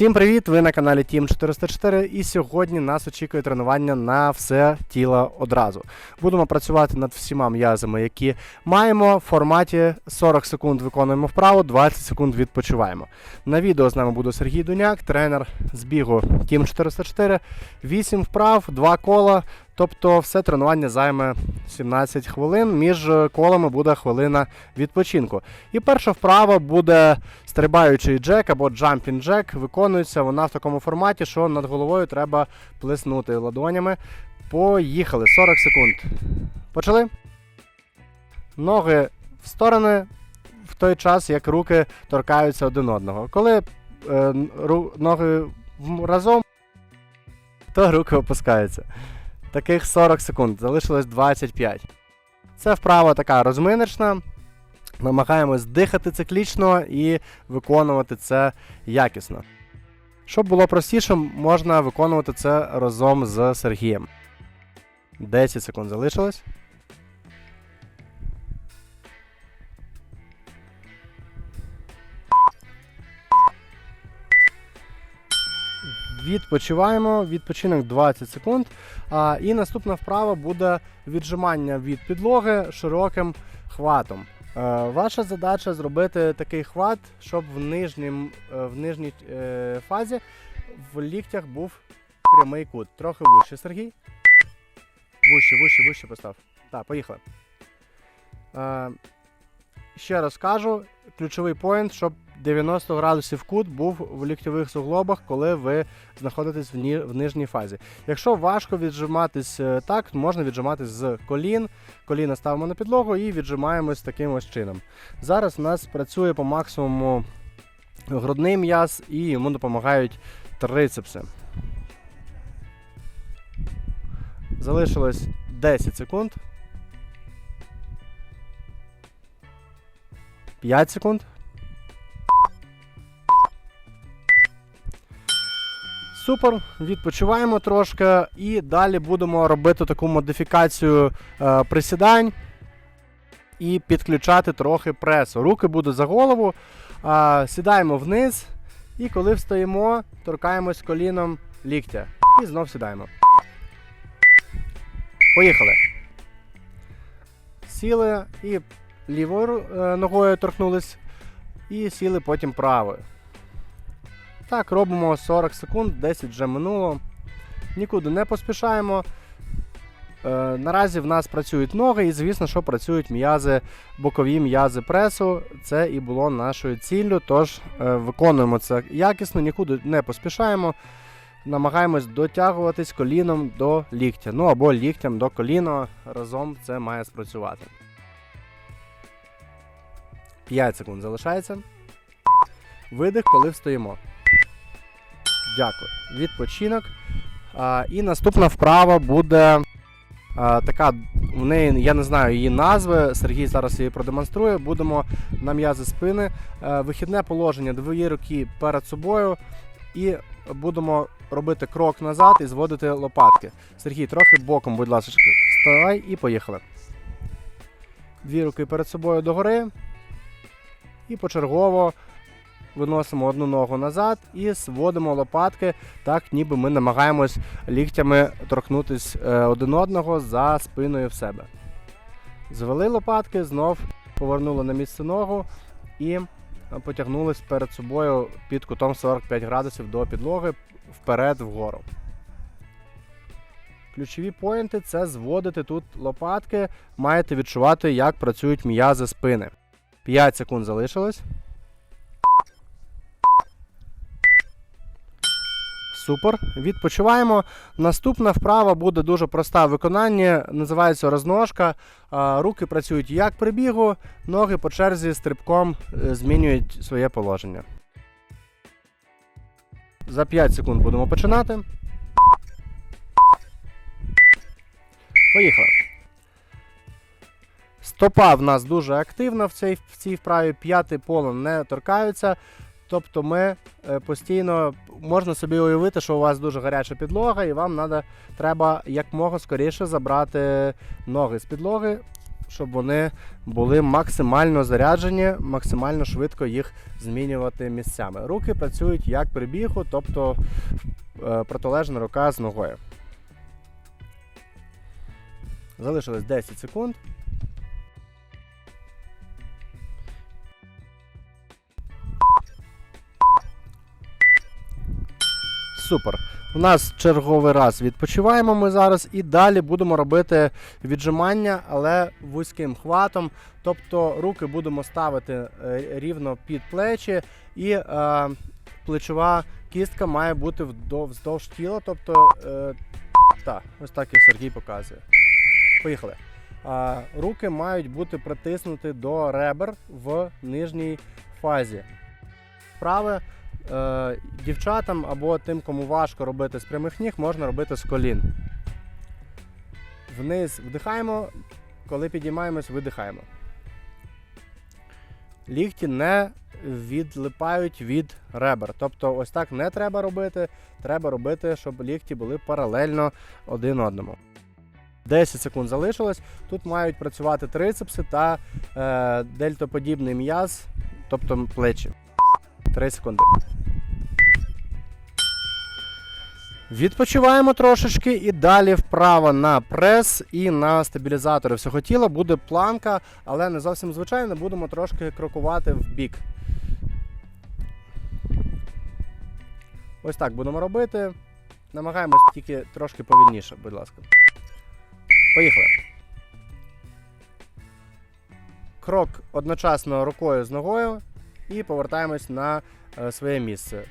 Всім привіт! Ви на каналі Team 404 і сьогодні нас очікує тренування на все тіло одразу. Будемо працювати над всіма м'язами, які маємо. В форматі 40 секунд виконуємо вправо, 20 секунд відпочиваємо. На відео з нами буде Сергій Дуняк, тренер з бігу Team 404. 8 вправ, 2 кола. Тобто все тренування займе 17 хвилин. Між колами буде хвилина відпочинку. І перша вправа буде стрибаючий джек або jumping джек. Виконується вона в такому форматі, що над головою треба плеснути ладонями. Поїхали. 40 секунд. Почали. Ноги в сторони в той час, як руки торкаються один одного. Коли е, ру- ноги разом, то руки опускаються. Таких 40 секунд, залишилось 25. Це вправа така розминочна. Намагаємось дихати циклічно і виконувати це якісно. Щоб було простіше, можна виконувати це разом з Сергієм. 10 секунд залишилось. Відпочиваємо, відпочинок 20 секунд. А, і наступна вправа буде віджимання від підлоги широким хватом. Е, ваша задача зробити такий хват, щоб в, нижнім, е, в нижній е, фазі в ліктях був прямий кут. Трохи вище, Сергій. Вище, вище, вище постав. Так, поїхали. Ще раз кажу, ключовий поінт, щоб 90 градусів кут був в ліктьових суглобах, коли ви знаходитесь в, ні, в нижній фазі. Якщо важко віджиматись е, так, можна віджиматись з колін. Коліна ставимо на підлогу і віджимаємось таким ось чином. Зараз у нас працює по максимуму грудний м'яз і йому допомагають трицепси. Залишилось 10 секунд. 5 секунд. Супер, відпочиваємо трошки і далі будемо робити таку модифікацію е, присідань і підключати трохи пресу. Руки будуть за голову, е, сідаємо вниз, і коли встаємо, торкаємось коліном ліктя. І знов сідаємо. Поїхали. Сіли і лівою е, ногою торкнулись, і сіли потім правою. Так, робимо 40 секунд, 10 вже минуло. Нікуди не поспішаємо. Е, наразі в нас працюють ноги, і звісно, що працюють м'язи, бокові м'язи пресу. Це і було нашою ціллю. Тож е, виконуємо це якісно, нікуди не поспішаємо. Намагаємось дотягуватись коліном до ліктя. Ну або ліктям до коліна. Разом це має спрацювати. 5 секунд залишається. Видих, коли встоїмо. Дякую. Відпочинок. А, і наступна вправа буде а, така. В неї я не знаю її назви. Сергій зараз її продемонструє. Будемо на м'язи спини. Е, вихідне положення, дві руки перед собою. І будемо робити крок назад і зводити лопатки. Сергій, трохи боком, будь ласка, вставай і поїхали. Дві руки перед собою догори. І почергово виносимо одну ногу назад і зводимо лопатки, так ніби ми намагаємось ліктями торкнутись е, один одного за спиною в себе. Звели лопатки, знов повернули на місце ногу і е, потягнулись перед собою під кутом 45 градусів до підлоги вперед вгору. Ключові поінти це зводити тут лопатки, маєте відчувати, як працюють м'язи спини. 5 секунд залишилось. Супер. Відпочиваємо. Наступна вправа буде дуже проста в виконанні. Називається розножка. Руки працюють як при бігу, ноги по черзі стрибком е, змінюють своє положення. За 5 секунд будемо починати. Поїхали. Стопа в нас дуже активна в цій, в цій вправі. П'ятий полон не торкаються. Тобто ми е, постійно можна собі уявити, що у вас дуже гаряча підлога, і вам надо, треба якмога скоріше забрати ноги з підлоги, щоб вони були максимально заряджені, максимально швидко їх змінювати місцями. Руки працюють як при бігу, тобто е, протилежна рука з ногою. Залишилось 10 секунд. Супер. У нас черговий раз відпочиваємо ми зараз і далі будемо робити віджимання, але вузьким хватом. Тобто руки будемо ставити е, рівно під плечі, і е, плечова кістка має бути вздовж тіла. Тобто, е, так, ось так як Сергій показує. Поїхали. А, руки мають бути притиснуті до ребер в нижній фазі. Вправи е, дівчатам або тим, кому важко робити з прямих ніг, можна робити з колін. Вниз вдихаємо, коли підіймаємось, видихаємо. Лікті не відлипають від ребер. Тобто, ось так не треба робити. Треба робити, щоб лікті були паралельно один одному. 10 секунд залишилось. Тут мають працювати трицепси та е, дельтоподібний м'яз, тобто плечі. 3 секунди. Відпочиваємо трошечки і далі вправо на прес і на стабілізатори всього тіла буде планка, але не зовсім звичайно, будемо трошки крокувати в бік. Ось так будемо робити. Намагаємось тільки трошки повільніше, будь ласка. Поїхали. Крок одночасно рукою з ногою і повертаємось на е, своє місце.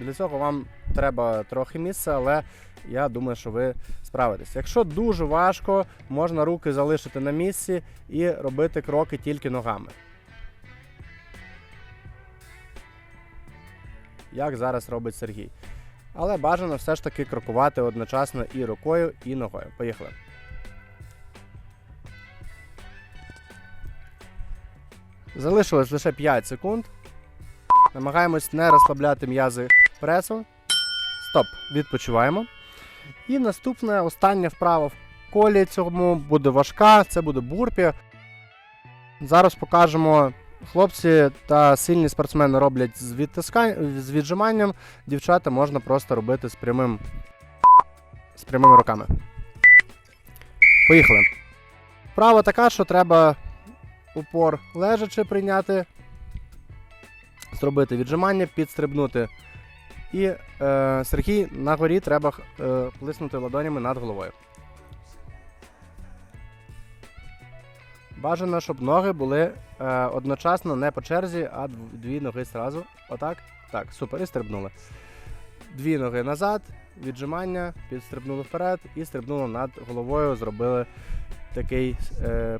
Для цього вам треба трохи місця, але я думаю, що ви справитесь. Якщо дуже важко, можна руки залишити на місці і робити кроки тільки ногами. Як зараз робить Сергій. Але бажано все ж таки крокувати одночасно і рукою, і ногою. Поїхали. Залишилось лише 5 секунд. Намагаємось не розслабляти м'язи пресу. Стоп, відпочиваємо. І наступне, остання вправа в колі цьому буде важка, це буде бурпі. Зараз покажемо. Хлопці та сильні спортсмени роблять з, відтиска... з віджиманням, дівчата можна просто робити з прямим з прямими руками. Поїхали. Вправа така, що треба упор лежачи прийняти, зробити віджимання, підстрибнути. І е, Сергій на горі треба е, плиснути ладонями над головою. Бажано, щоб ноги були е, одночасно не по черзі, а дві ноги зразу. Отак. Так, супер, і стрибнули. Дві ноги назад, віджимання, підстрибнули вперед і стрибнули над головою, зробили такий, е,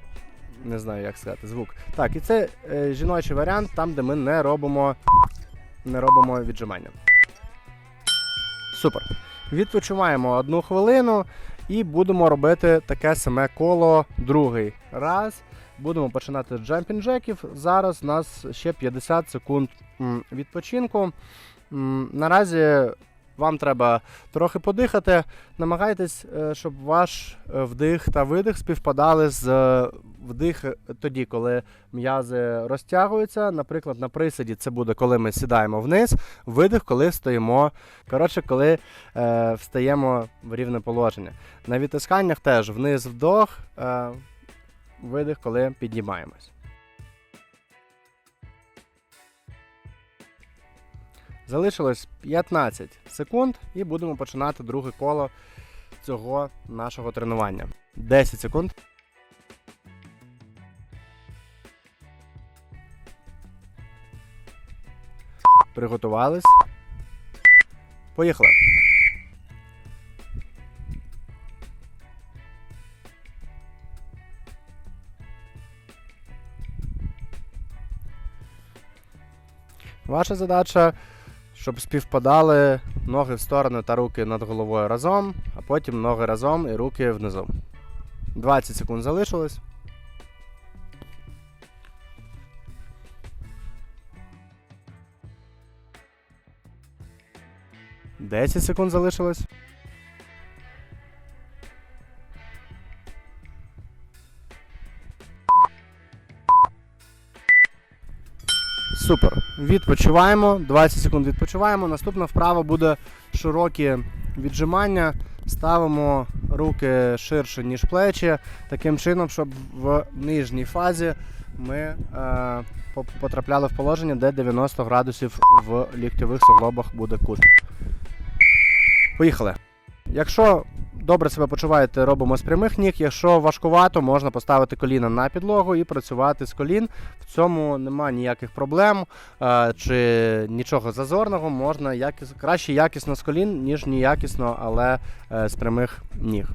не знаю, як сказати, звук. Так, і це е, жіночий варіант, там, де ми не робимо, не робимо віджимання. Супер. Відпочиваємо одну хвилину і будемо робити таке саме коло другий раз. Будемо починати з джемпінг джеків. Зараз у нас ще 50 секунд відпочинку. Наразі вам треба трохи подихати. Намагайтесь, е, щоб ваш е, вдих та видих співпадали з е, вдих тоді, коли м'язи розтягуються. Наприклад, на присіді це буде, коли ми сідаємо вниз, видих, коли стоїмо. Коротше, коли е, встаємо в рівне положення. На відтисканнях теж вниз вдох, е, видих, коли піднімаємось. Залишилось 15 секунд і будемо починати друге коло цього нашого тренування. 10 секунд. Приготувались. Поїхали. Ваша задача, щоб співпадали ноги в сторону та руки над головою разом, а потім ноги разом і руки внизу. 20 секунд залишилось. Десять секунд залишилось. Супер. Відпочиваємо. 20 секунд відпочиваємо. Наступна вправа буде широкі віджимання. Ставимо руки ширше, ніж плечі, таким чином, щоб в нижній фазі ми е, потрапляли в положення, де 90 градусів в ліктьових суглобах буде кут. Поїхали. Якщо добре себе почуваєте, робимо з прямих ніг. Якщо важкувато, можна поставити коліна на підлогу і працювати з колін. В цьому нема ніяких проблем е, чи нічого зазорного. Можна якіс... краще якісно з колін, ніж неякісно, але е, з прямих ніг.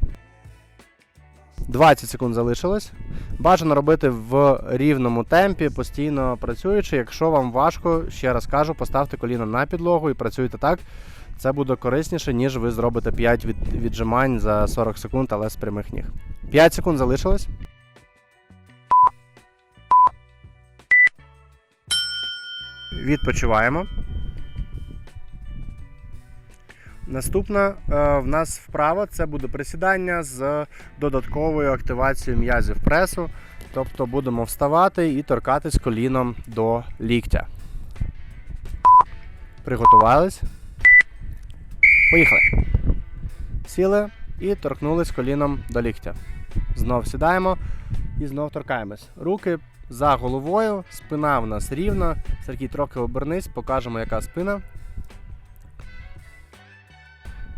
20 секунд залишилось. Бажано робити в рівному темпі, постійно працюючи. Якщо вам важко, ще раз кажу, поставте коліна на підлогу і працюйте так. Це буде корисніше, ніж ви зробите 5 від, віджимань за 40 секунд, але з прямих ніг. 5 секунд залишилось. Відпочиваємо. Наступна е, в нас вправа це буде присідання з додатковою активацією м'язів пресу. Тобто будемо вставати і торкатись коліном до ліктя. Приготувались. Поїхали. Сіли і торкнулись коліном до ліктя. Знов сідаємо і знов торкаємось. Руки за головою, спина в нас рівна. Сергій, трохи обернись, покажемо, яка спина.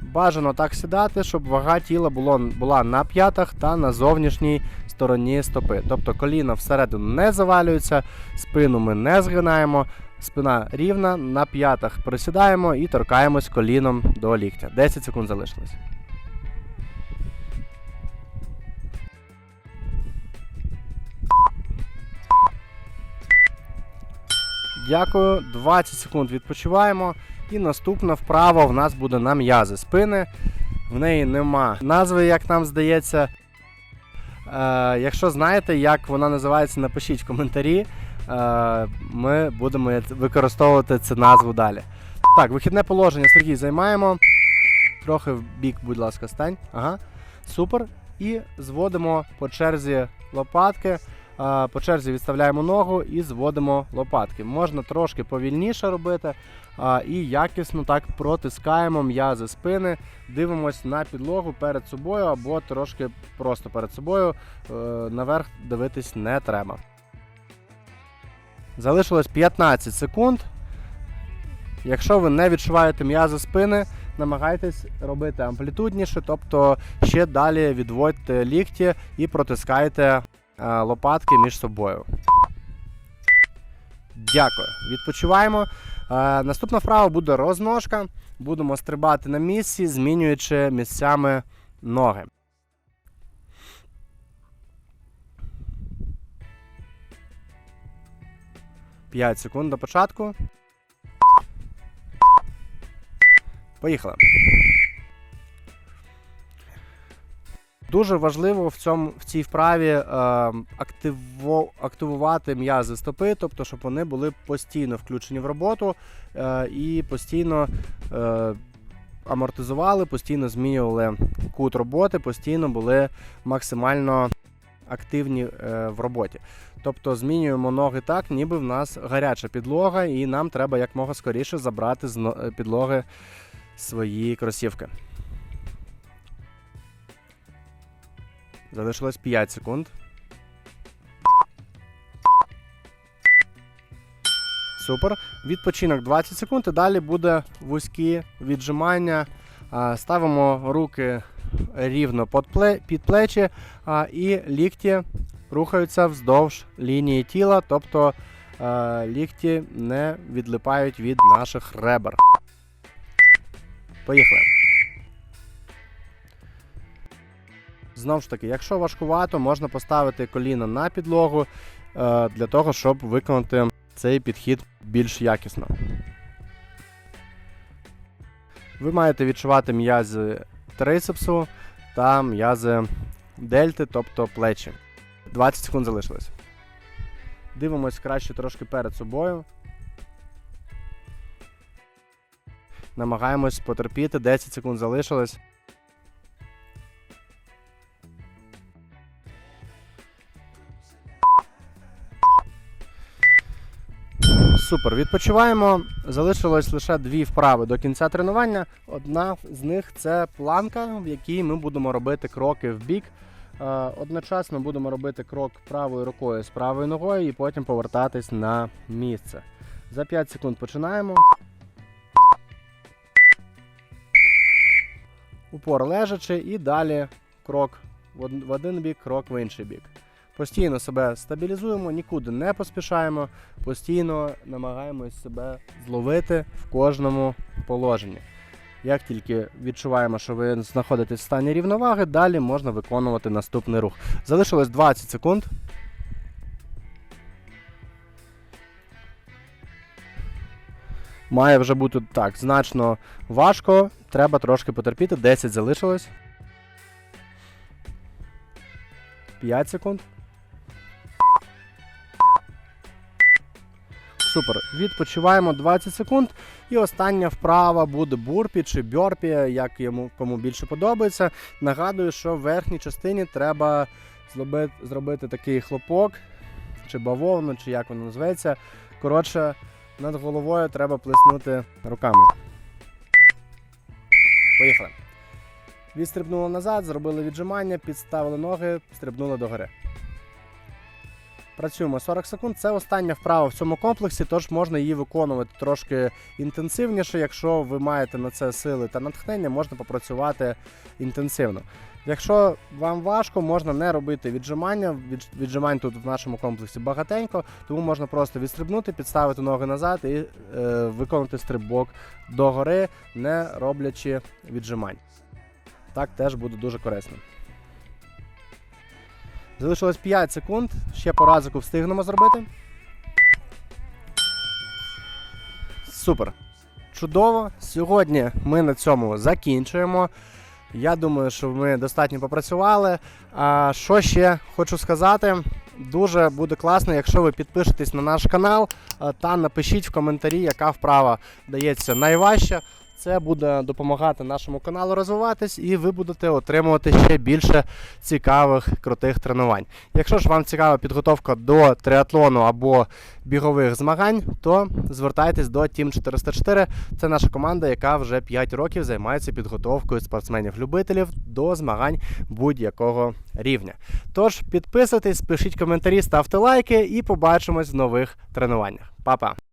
Бажано так сідати, щоб вага тіла було, була на п'ятах та на зовнішній стороні стопи. Тобто коліна всередину не завалюються, спину ми не згинаємо, спина рівна, на п'ятах присідаємо і торкаємось коліном до ліктя. 10 секунд залишилось. Дякую. 20 секунд відпочиваємо. І наступна вправа в нас буде на м'язи спини. В неї нема назви, як нам здається. Е, якщо знаєте, як вона називається, напишіть в коментарі. Е, ми будемо використовувати цю назву далі. Так, вихідне положення Сергій займаємо. Трохи в бік, будь ласка, стань. Ага. Супер. І зводимо по черзі лопатки. Е, По черзі відставляємо ногу і зводимо лопатки. Можна трошки повільніше робити. І якісно так протискаємо м'язи спини, дивимось на підлогу перед собою або трошки просто перед собою. Е, наверх дивитись не треба. Залишилось 15 секунд. Якщо ви не відчуваєте м'язи спини, намагайтесь робити амплітудніше, тобто ще далі відводьте лікті і протискайте е, лопатки між собою. Дякую. Відпочиваємо. Е, наступна вправа буде розножка. Будемо стрибати на місці, змінюючи місцями ноги. П'ять секунд до початку. Поїхали. Дуже важливо в цьому в цій вправі е, активо, активувати м'язи стопи, тобто, щоб вони були постійно включені в роботу е, і постійно е, амортизували, постійно змінювали кут роботи, постійно були максимально активні е, в роботі. Тобто змінюємо ноги так, ніби в нас гаряча підлога, і нам треба якмога скоріше забрати з е, підлоги свої кросівки. Залишилось 5 секунд. Супер. Відпочинок 20 секунд і далі буде вузькі віджимання. Ставимо руки рівно під плечі і лікті рухаються вздовж лінії тіла, тобто а, лікті не відлипають від наших ребер. Поїхали. Знову ж таки, якщо важкувато, можна поставити коліна на підлогу е, для того, щоб виконати цей підхід більш якісно. Ви маєте відчувати м'язи трицепсу та м'язи дельти, тобто плечі. 20 секунд залишилось. Дивимось краще трошки перед собою. Намагаємось потерпіти, 10 секунд залишилось. Супер, відпочиваємо. Залишилось лише дві вправи до кінця тренування. Одна з них це планка, в якій ми будемо робити кроки в бік. Е, Одночасно будемо робити крок правою рукою з правою ногою і потім повертатись на місце. За 5 секунд починаємо. Упор лежачи і далі крок в один бік, крок в інший бік. Постійно себе стабілізуємо, нікуди не поспішаємо, постійно намагаємось себе зловити в кожному положенні. Як тільки відчуваємо, що ви знаходитесь в стані рівноваги, далі можна виконувати наступний рух. Залишилось 20 секунд. Має вже бути так значно важко. Треба трошки потерпіти. 10 залишилось. 5 секунд. Супер. Відпочиваємо 20 секунд. І остання вправа буде бурпі чи бьорпі, як йому кому більше подобається. Нагадую, що в верхній частині треба зробити, зробити такий хлопок, чи бавовну, чи як воно називається. Коротше, над головою треба плеснути руками. Поїхали. Відстрибнули назад, зробили віджимання, підставили ноги, стрибнули догори. Працюємо 40 секунд. Це остання вправа в цьому комплексі, тож можна її виконувати трошки інтенсивніше. Якщо ви маєте на це сили та натхнення, можна попрацювати інтенсивно. Якщо вам важко, можна не робити віджимання. Віджимань тут в нашому комплексі багатенько, тому можна просто відстрибнути, підставити ноги назад і е, виконати стрибок догори, не роблячи віджимань. Так теж буде дуже корисно. Залишилось 5 секунд. Ще по разику встигнемо зробити. Супер. Чудово. Сьогодні ми на цьому закінчуємо. Я думаю, що ми достатньо попрацювали. А що ще хочу сказати? Дуже буде класно, якщо ви підпишетесь на наш канал та напишіть в коментарі, яка вправа дається найважча. Це буде допомагати нашому каналу розвиватись, і ви будете отримувати ще більше цікавих крутих тренувань. Якщо ж вам цікава підготовка до триатлону або бігових змагань, то звертайтесь до Team 404. Це наша команда, яка вже 5 років займається підготовкою спортсменів-любителів до змагань будь-якого рівня. Тож підписуйтесь, пишіть коментарі, ставте лайки і побачимось в нових тренуваннях. Па-па!